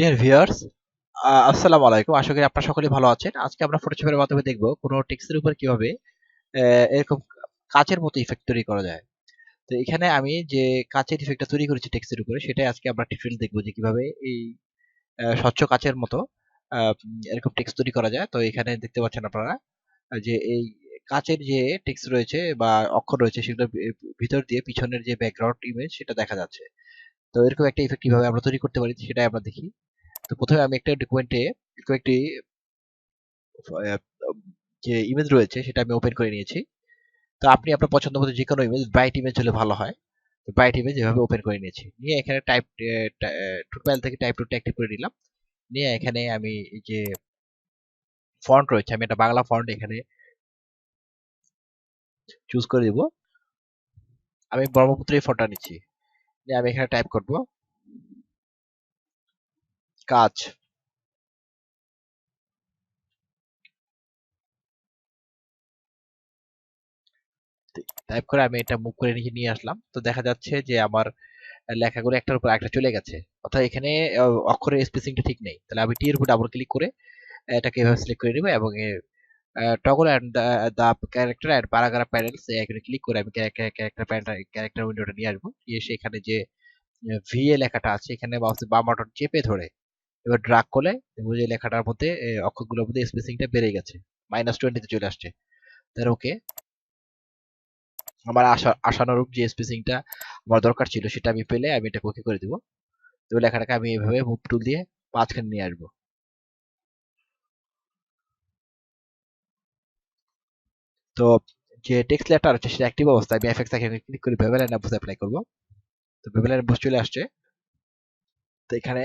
Dear viewers আসসালামু আলাইকুম। আশা করি আপনারা সকলেই ভালো আছেন। আজকে আমরা ফটোশপের মাধ্যমে দেখব কোনো টেক্সটের উপর কীভাবে এরকম কাচের মতো ইফেক্ট তৈরি করা যায়। তো এখানে আমি যে কাচের ইফেক্টটা তৈরি করেছি টেক্সটের উপরে, সেটাই আজকে আমরা টিউটোরিয়াল দেখব যে কীভাবে এই স্বচ্ছ কাচের মতো এরকম টেক্সট তৈরি করা যায়। তো এখানে দেখতে পাচ্ছেন আপনারা যে এই কাচের যে টেক্সট রয়েছে বা অক্ষর রয়েছে, সেগুলো ভিতর দিয়ে পিছনের যে ব্যাকগ্রাউন্ড ইমেজ সেটা দেখা যাচ্ছে। তো এরকম একটা ইফেক্ট কীভাবে আমরা তৈরি করতে পারি, সেটাই আমরা দেখি। তো প্রথমে আমি একটা ডকুমেন্টে কয়েকটি যে ইমেজ রয়েছে সেটা আমি ওপেন করে নিয়েছি। তো আপনি আপনার পছন্দ মতো যে কোনো ইমেজ ব্রাইট ইমেজ হলে ভালো হয়। তো ব্রাইট ইমেজ এভাবে ওপেন করে নিয়েছি। নিয়ে এখানে টাইপ টুটপ্যাল থেকে টাইপ টু অ্যাক্টিভ করে নিলাম। নিয়ে এখানে আমি যে ফন্ট রয়েছে, আমি একটা বাংলা ফন্ট এখানে চুজ করে দিব। আমি ব্রহ্মপুত্র এই ফন্টটা নিচ্ছি। নিয়ে আমি এখানে টাইপ করব। কাজ। টাইপ করে আমি এটা মুভ করে নিয়ে আসলাম। তো দেখা যাচ্ছে যে আমার লেখাগুলো একটার উপর একটা চলে গেছে। অর্থাৎ এখানে অক্ষরের স্পেসিংটা ঠিক নেই। তাহলে আমি টি এর উপর ডাবল ক্লিক করে এটাকে এভাবে সিলেক্ট করে নিব এবং toggle and the character and paragraph panels এখানে ক্লিক করে আমি ক্যারেক্টার ক্যারেক্টার উইন্ডোটা নিয়ে আসব। নিয়ে এসে এখানে যে ভি এ লেখাটা আছে, এখানে বাম বাটন চেপে ধরে এবার ড্রাগ করলে দেখব যে লেখাটার মধ্যে অক্ষরগুলোর মধ্যে স্পেসিংটা বেড়ে গেছে। মাইনাস টোয়েন্টিতে চলে আসছে। তাহলে ওকে আমার আশা, আশানুরূপ যে স্পেসিংটা আমার দরকার ছিল, সেটা আমি পেলে আমি এটা ওকে করে দিব। তো লেখাটাকে আমি এইভাবে মুভ টুল দিয়ে মাঝখানে নিয়ে আসব। তো যে টেক্সট লেটার আছে, সেটা অ্যাক্টিভ অবস্থায় আমি এফএক্স এখানে ক্লিক করে ভেবেল এন্ড অ্যাম্বুস অ্যাপ্লাই করব। তো ভেবেল এন্ড চলে আসছে। তো এখানে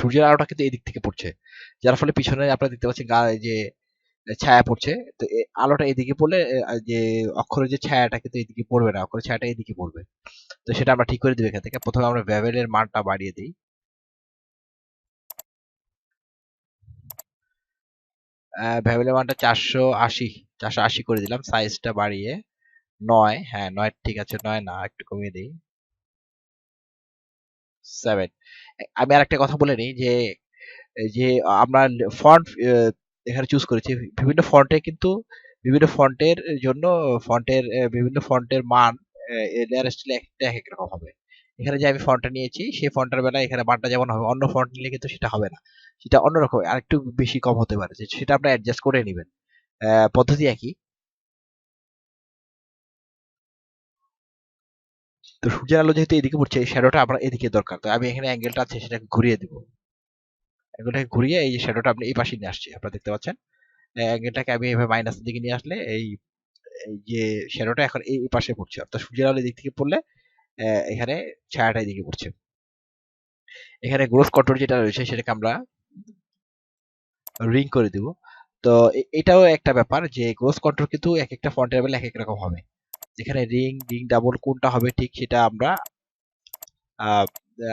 সূর্যের আলোটা কিন্তু এই দিক থেকে পড়ছে। যার ফলে পিছনে আপনারা দেখতে পাচ্ছেন গা যে ছায়া পড়ছে, তো আলোটা এদিকে পড়লে যে অক্ষরের যে ছায়াটা কিন্তু এদিকে পড়বে না, অক্ষরের ছায়াটা এদিকে পড়বে। তো সেটা আমরা ঠিক করে দিব এখান থেকে। প্রথমে আমরা ভ্যাভেলের মানটা বাড়িয়ে দিই। ভ্যাভেলের মানটা চারশো আশি চারশো আশি করে দিলাম। সাইজটা বাড়িয়ে নয় হ্যাঁ নয় ঠিক আছে, নয় না, একটু কমিয়ে দিই। সেভেন আমি আর একটা কথা বলে নিই যে যে আমরা ফন্ট এখানে চুজ করেছি। বিভিন্ন ফন্টে কিন্তু, বিভিন্ন ফন্টের জন্য ফন্টের বিভিন্ন ফন্টের মান লেয়ার একটা এক এক রকম হবে। এখানে যে আমি ফন্টটা নিয়েছি, সেই ফন্টের বেলা এখানে মানটা যেমন হবে, অন্য ফন্ট নিলে কিন্তু সেটা হবে না। সেটা অন্যরকম আরেকটু বেশি কম হতে পারে। সেটা আপনারা অ্যাডজাস্ট করে নেবেন। পদ্ধতি একই। তো সূর্যের আলো যেহেতু এদিকে পড়ছে, এই শ্যাডোটা আমরা এদিকে দরকার। তো আমি এখানে অ্যাঙ্গেলটা আছে, সেটাকে ঘুরিয়ে দিব। অ্যাঙ্গেলটাকে ঘুরিয়ে এই যে শ্যাডোটা আপনি এই পাশে নিয়ে আসছে, আপনারা দেখতে পাচ্ছেন? অ্যাঙ্গেলটাকে আমি এভাবে মাইনাসের দিকে নিয়ে আসলে এই যে শ্যাডোটা এখন এই পাশে পড়ছে। অর্থাৎ সূর্যের আলো দিক থেকে পড়লে এখানে ছায়াটা এদিকে পড়ছে। এখানে গ্রোথ কন্ট্রোল যেটা রয়েছে, সেটাকে আমরা রিং করে দিব। তো এটাও একটা ব্যাপার যে গ্রোথ কন্ট্রোল কিন্তু এক একটা ফন্টের বেলা এক এক রকম হবে। যেখানে রিং রিং ডাবল কোনটা হবে ঠিক সেটা আমরা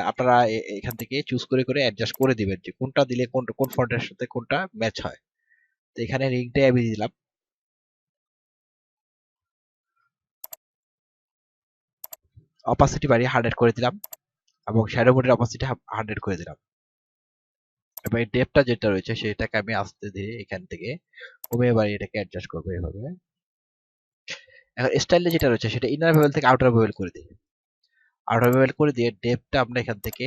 আপনারা এখান থেকে চুজ করে করে অ্যাডজাস্ট করে দিবেন যে কোনটা দিলে কোন কোন ফন্টের সাথে কোনটা ম্যাচ হয়। তো এখানে রিংটাই আমি দিলাম। অপাসিটি বাড়িয়ে হান্ড্রেড করে দিলাম এবং শ্যাডো বোর্ডের অপাসিটি হান্ড্রেড করে দিলাম। এবার এই ডেপটা যেটা রয়েছে সেটাকে আমি আস্তে দিয়ে এখান থেকে কমিয়ে বাড়িয়ে এটাকে অ্যাডজাস্ট করব এভাবে। এখন স্টাইলে যেটা রয়েছে, সেটা ইনার ভেবেল থেকে আউটার ভেবেল করে দিই। আউটার ভেবেল করে দিয়ে ডেপটা আমরা এখান থেকে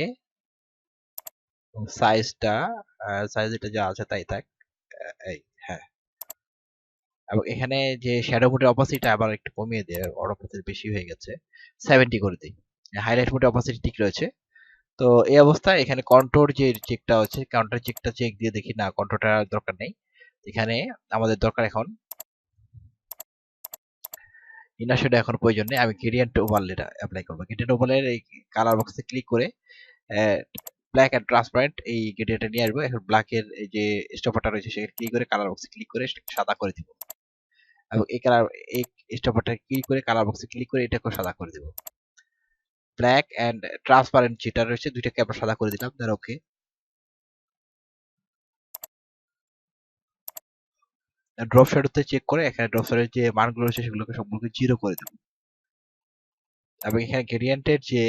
সাইজটা সাইজ এটা যা আছে তাই থাক এই হ্যাঁ। এবং এখানে যে শ্যাডো মোডের অপোজিট আবার একটু কমিয়ে দিয়ে ওর অপোজিট বেশি হয়ে গেছে সেভেন্টি করে দিই। হাইলাইট মোডের অপোজিট ঠিক রয়েছে। তো এই অবস্থায় এখানে কন্ট্রোল যে চেকটা আছে কাউন্টার চেকটা চেক দিয়ে দেখি, না কন্ট্রোলটা দরকার নেই। এখানে আমাদের দরকার এখন ইনার শেডো এখন প্রয়োজন নেই। আমি গ্রেডিয়েন্ট ওভারলেটা অ্যাপ্লাই করব। গ্রেডিয়েন্ট ওভারলের এই কালার বক্সে ক্লিক করে ব্ল্যাক অ্যান্ড ট্রান্সপারেন্ট এই গ্রেডিয়েন্টটা নিয়ে আসব। এখন ব্ল্যাকের যে স্টপারটা রয়েছে, সেখানে ক্লিক করে কালার বক্সে ক্লিক করে সাদা করে দিব। এবং এই কালার এই স্টপারটা ক্লিক করে কালার বক্সে ক্লিক করে এটাকে সাদা করে দিব। ব্ল্যাক অ্যান্ড ট্রান্সপারেন্ট যেটা রয়েছে, দুইটাকে আমরা সাদা করে দিলাম। দেন ওকে ড্রপ শ্যাডোতে চেক করে, এখানে ড্রপ শ্যাডোর যে মানগুলো রয়েছে সেগুলোকে সবগুলোকে জিরো করে দেব। এবং এখানে গ্রেডিয়েন্টের যে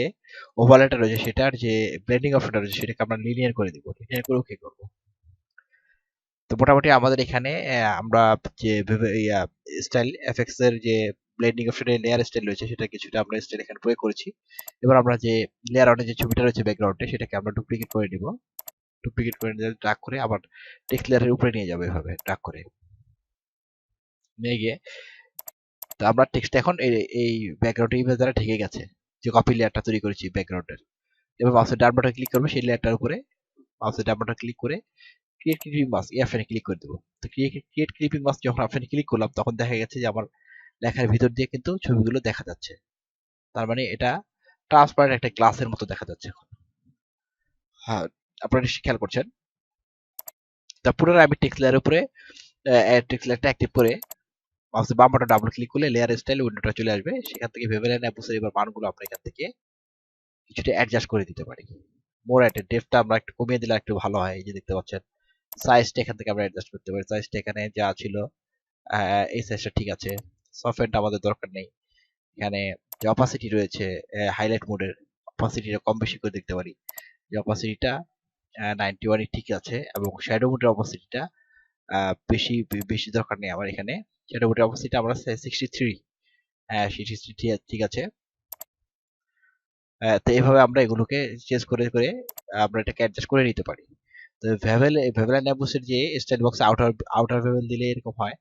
ওভারলেটা রয়েছে সেটার যে ব্লেন্ডিং অপশনটা রয়েছে সেটাকে আমরা লিনিয়ার করে দিব লিনিয়ার করে ওকে করব। তো মোটামুটি আমাদের এখানে আমরা যে স্টাইল এফএক্স এর যে ব্লেন্ডিং অপশনে লেয়ার স্টাইল রয়েছে সেটা কিছুটা আমরা স্টাইল এখানে প্রয়োগ করেছি। এবার আমরা যে লেয়ার অনে যে ছবিটা রয়েছে ব্যাকগ্রাউন্ডে সেটাকে আমরা ডুপ্লিকেট করে নিব। ডুপ্লিকেট করে নিয়ে ড্রাগ করে আবার টেক্সট লেয়ারের উপরে নিয়ে যাব এভাবে ড্রাগ করে। নিয়ে গিয়ে তো আমরা টেক্সট এখন এই ব্যাকগ্রাউন্ড ইমেজ দ্বারা ঢেকে গেছে যে কপি লেয়ারটা তৈরি করেছি ব্যাকগ্রাউন্ডের এবার মাউসের ডান বাটন ক্লিক করবে, সেই লেয়ারটার উপরে মাউসের ডান বাটন ক্লিক করে ক্রিয়েট ক্লিপিং মাস্ক এই অপশনে ক্লিক করে দেবো। তো ক্রিয়েট ক্লিপিং মাস্ক যখন অপশনে ক্লিক করলাম, তখন দেখা গেছে যে আমার লেখার ভিতর দিয়ে কিন্তু ছবিগুলো দেখা যাচ্ছে। তার মানে এটা ট্রান্সপারেন্ট একটা গ্লাসের মতো দেখা যাচ্ছে এখন। হ্যাঁ আপনারা নিশ্চয়ই খেয়াল করছেন। তা পুনরায় আমি টেক্সট লেয়ারের উপরে টেক্সট লেয়ারটা অ্যাক্টিভ করে মাউসের বাম বাটন ডাবল ক্লিক করলে লেয়ার স্টাইল উইন্ডোটা চলে আসবে। সেখান থেকে ভেবেলেন অ্যাপোসের এবার মানগুলো আমরা এখান থেকে কিছুটা অ্যাডজাস্ট করে দিতে পারি। মোর অ্যাট ডেপটা আমরা একটু কমিয়ে দিলে একটু ভালো হয়। এই যে দেখতে পাচ্ছেন সাইজটা এখান থেকে আমরা অ্যাডজাস্ট করতে পারি। সাইজটা এখানে যা ছিল এই সাইজটা ঠিক আছে। সফটওয়্যারটা আমাদের দরকার নেই। এখানে যে অপাসিটি রয়েছে হাইলাইট মোডের অপাসিটিটা কম বেশি করে দেখতে পারি। যে অপাসিটিটা নাইনটি ওয়ানই ঠিক আছে এবং শ্যাডো মোডের অপাসিটিটা বেশি বেশি দরকার নেই আমার এখানে। শ্যাডো মোডের অপাসিটি আমরা সিক্সটি থ্রি হ্যাঁ সিক্সটি থ্রি ঠিক আছে। তো এইভাবে আমরা এগুলোকে চেঞ্জ করে করে আমরা এটাকে অ্যাডজাস্ট করে নিতে পারি। তো ভ্যাভেল ভ্যাভেল অ্যাম্বুসের যে style box outer outer bevel দিলে এরকম হয়।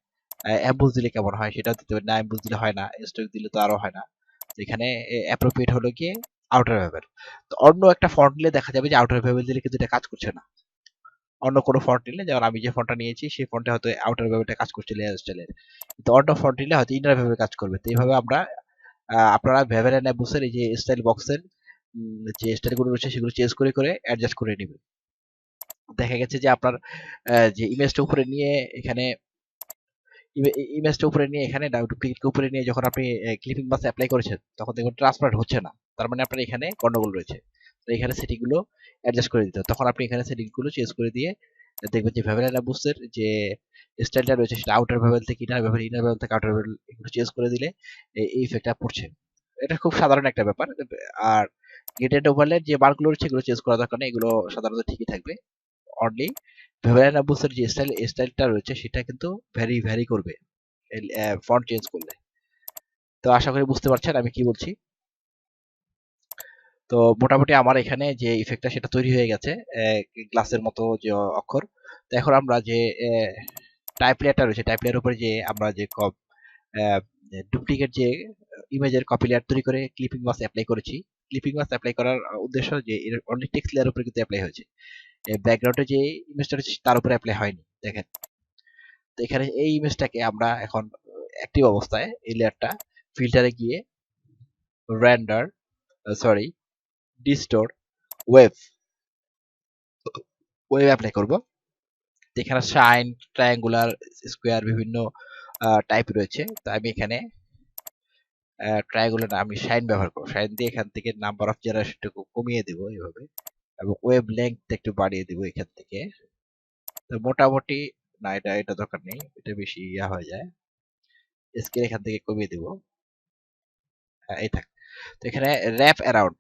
অ্যাম্বুস দিলে কেমন হয় সেটাও দিতে পারি। না অ্যাম্বুস দিলে হয় না স্টক দিলে তো আরও হয় না। এখানে অ্যাপ্রোপ্রিয়েট হলো গিয়ে আউটার ভ্যাভেল তো অন্য একটা ফন্ট নিলে দেখা যাবে যে আউটার ভ্যাভেল দিলে কিন্তু এটা কাজ করছে না। অন্য কোনো ফন্ট নিলে, যেমন আমি যে ফন্টটা নিয়েছি, সেই ফন্টে হয়তো আউটার ভ্যাভেলটা কাজ করছে লেয়ার স্টাইলের কিন্তু অন্য ফন্ট নিলে হয়তো ইনার ভ্যাভেল কাজ করবে। তো এইভাবে আমরা আপনারা ভ্যাভেল অ্যান্ড অ্যাম্বুসের এই যে স্টাইল বক্সের যে স্টাইলগুলো রয়েছে, সেগুলো চেঞ্জ করে করে অ্যাডজাস্ট করে নেবেন। দেখা গেছে যে আপনার যে ইমেজটা উপরে নিয়ে এখানে ইমেজটা উপরে নিয়ে এখানে ডুপ্লিকেটকে উপরে নিয়ে যখন আপনি ক্লিপিং মাস অ্যাপ্লাই করেছেন, তখন দেখবেন ট্রান্সপারেন্ট হচ্ছে না। তার মানে আপনার এখানে গন্ডগোল রয়েছে। এখানে সেটিংগুলো অ্যাডজাস্ট করে দিতে তখন আপনি এখানে সেটিংগুলো চেঞ্জ করে দিয়ে দেখবেন যে ভ্যাভেল বুস্টের যে স্টাইলটা রয়েছে সেটা আউটার ভ্যাভেল থেকে ইনার ভ্যাভেল ইনার ভ্যাভেল থেকে আউটার ভ্যাভেল এগুলো চেঞ্জ করে দিলে এই ইফেক্টটা পড়ছে। এটা খুব সাধারণ একটা ব্যাপার। আর গেটেড ওভারলেট যে বারগুলো রয়েছে এগুলো চেঞ্জ করা দরকার নেই, এগুলো সাধারণত ঠিকই থাকবে। অনলি ভেভারিয়ান আব্বুসের যে স্টাইল স্টাইলটা রয়েছে সেটা কিন্তু ভ্যারি ভ্যারি করবে। ফন্ট চেঞ্জ করলে। তো আশা করি বুঝতে পারছেন আমি কি বলছি। তো মোটামুটি আমার এখানে যে ইফেক্টটা সেটা তৈরি হয়ে গেছে গ্লাসের মতো যে অক্ষর। তো এখন আমরা যে টাইপ লেয়ারটা রয়েছে টাইপ লেয়ার উপরে যে আমরা যে ডুপ্লিকেট যে ইমেজের কপি লেয়ার তৈরি করে ক্লিপিং মাস অ্যাপ্লাই করেছি। ক্লিপিং মাস অ্যাপ্লাই করার উদ্দেশ্য যে অনলি টেক্সট লেয়ার উপরে কিন্তু অ্যাপ্লাই হয়েছে। ব্যাকগ্রাউন্ডে যে ইমেজটা রয়েছে তার উপরে অ্যাপ্লাই হয়নি, দেখেন। তো এখানে এই ইমেজটাকে আমরা এখন অ্যাক্টিভ অবস্থায় এই লেয়ারটা ফিল্টারে গিয়ে render sorry distort wave wave apply করব। এখানে শাইন ট্রায়াঙ্গুলার, স্কোয়ার বিভিন্ন টাইপ রয়েছে। তো আমি এখানে ট্রায়াঙ্গুলার আমি শাইন ব্যবহার করব। শাইন দিয়ে এখান থেকে নাম্বার অফ জেনারেশনটুকু কমিয়ে দেবো এইভাবে। এবং ওয়েব লেংথ একটু বাড়িয়ে দিব এখান থেকে। তো মোটামুটি, না, এটা এটা দরকার নেই। এটা বেশি ইয়া হয়ে যায়। স্কেল এখান থেকে কমিয়ে দিব। হ্যাঁ এই থাক। তো এখানে wrap around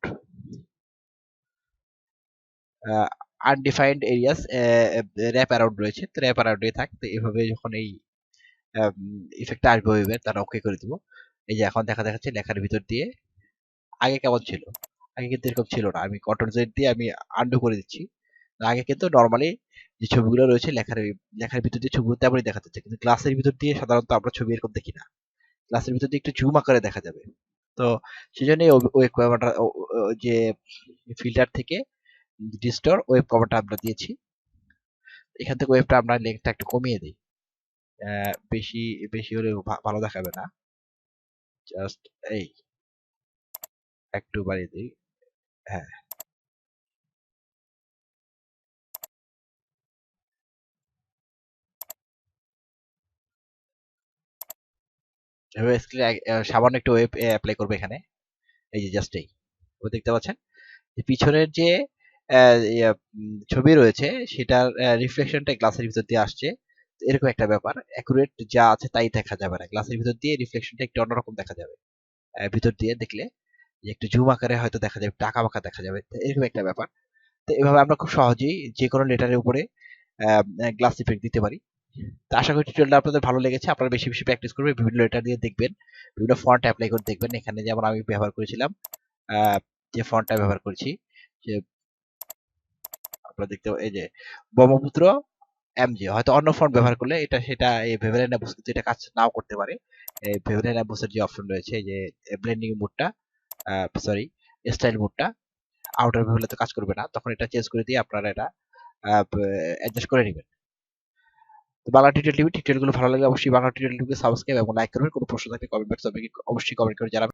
undefined areas wrap around রয়েছে। তো র্যাপ অ্যারাউন্ডে থাক, তো এইভাবে যখন এই ইফেক্টটা আসবে ওয়েবে তারা ওকে করে দিব। এই যে এখন দেখা দেখাচ্ছে লেখার ভিতর দিয়ে, আগে কেমন ছিল? আগে কিন্তু এরকম ছিল না। আমি কন্ট্রোল জেড দিয়ে আমি আন্ডু করে দিচ্ছি। আগে কিন্তু নর্মালি যে ছবিগুলো রয়েছে, লেখার লেখার ভিতর দিয়ে ছবিগুলো তেমনই দেখা যাচ্ছে। কিন্তু ক্লাসের ভিতর দিয়ে সাধারণত আমরা ছবি এরকম দেখি না। ক্লাসের ভিতর দিয়ে একটু জুম আকারে দেখা যাবে। তো সেই জন্য ওয়েব কভারটা যে ফিল্টার থেকে ডিস্টোর ওয়েব কভারটা আমরা দিয়েছি। এখান থেকে ওয়েবটা আমরা লেংথটা একটু কমিয়ে দিই। বেশি বেশি হলে ভালো দেখাবে না। জাস্ট এই। একটু বাড়িয়ে দিই। হ্যাঁ। সামান্য একটু ওয়েব অ্যাপ্লাই করবে এখানে। এই যে জাস্ট এই। দেখতে পাচ্ছেন? পিছনের যে ছবি রয়েছে, সেটার রিফ্লেকশনটা গ্লাসের ভিতর দিয়ে আসছে। এরকম একটা ব্যাপার অ্যাকুরেট যা আছে তাই দেখা যাবে না। গ্লাসের ভিতর দিয়ে রিফ্লেকশনটা একটু অন্যরকম দেখা যাবে। ভিতর দিয়ে দেখলে একটু জুম আকারে হয়তো দেখা যাবে টাকা বাঁকা দেখা যাবে। এরকম একটা ব্যাপার। তো এভাবে আমরা খুব সহজেই যে কোনো লেটারের উপরে গ্লাস ইফেক্ট দিতে পারি। তো আশা করি টিউটোরিয়ালটা আপনাদের ভালো লেগেছে। আপনারা বেশি বেশি প্র্যাকটিস করবেন, বিভিন্ন লেটার দিয়ে দেখবেন, বিভিন্ন ফন্ট অ্যাপ্লাই করে দেখবেন। এখানে যেমন আমি ব্যবহার করেছিলাম যে ফন্টটা ব্যবহার করেছি আপনারা দেখতে এই যে ব্রহ্মপুত্র এমজি হয়তো অন্য ফন্ট ব্যবহার করলে এটা, সেটা এই ভেভেলেন অ্যাপস কিন্তু এটা কাজ নাও করতে পারে। এই ভেভেলেন অ্যাপসের যে অপশন রয়েছে যে ব্লেন্ডিং মোডটা সরি স্টাইল মোডটা আউটার ভেভেলে তো কাজ করবে না, তখন এটা চেঞ্জ করে দিয়ে আপনারা এটা অ্যাডজাস্ট করে নেবেন। তো বাংলা টিউটোরিয়াল টিভি টিউটোরিয়ালগুলো ভালো লাগলে অবশ্যই বাংলা টিউটোরিয়াল টিভিকে সাবস্ক্রাইব এবং লাইক করবেন কোনো প্রশ্ন থাকলে কমেন্ট বক্সে অবশ্যই কমেন্ট করে জানাবেন।